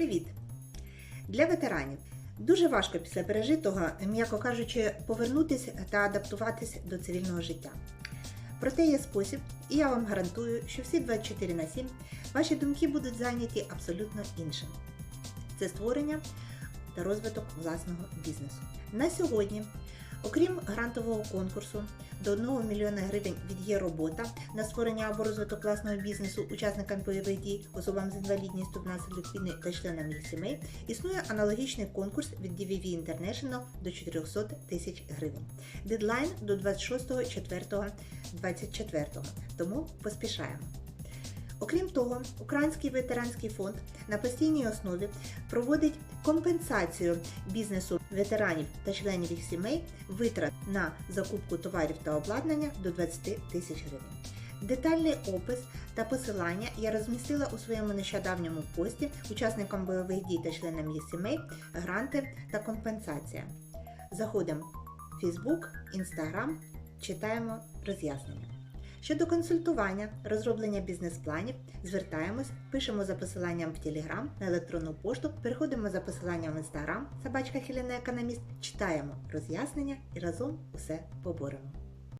Привіт! Для ветеранів дуже важко після пережитого, м'яко кажучи, повернутися та адаптуватись до цивільного життя. Проте є спосіб, і я вам гарантую, що всі 24 на 7 ваші думки будуть зайняті абсолютно іншим. Це створення та розвиток власного бізнесу. На сьогодні, окрім грантового конкурсу до 1 мільйона гривень від є робота на створення або розвиток власного бізнесу учасникам бойових дій, особам з інвалідністю внаслідок війни та членам їх сімей, існує аналогічний конкурс від DVV International до 400 тисяч гривень. Дедлайн до 26.04.24, тому поспішаємо. Окрім того, Український ветеранський фонд на постійній основі проводить компенсацію бізнесу ветеранів та членів їх сімей витрат на закупку товарів та обладнання до 20 тисяч гривень. Детальний опис та посилання я розмістила у своєму нещодавньому пості учасникам бойових дій та членам їх сімей, гранти та компенсація. Заходимо в Facebook, Instagram, читаємо роз'яснення. Щодо консультування, розроблення бізнес-планів, звертаємось, пишемо за посиланням в Telegram на електронну пошту, переходимо за посиланням в Instagram, собачка Хелена Економіст, читаємо роз'яснення і разом усе поборемо.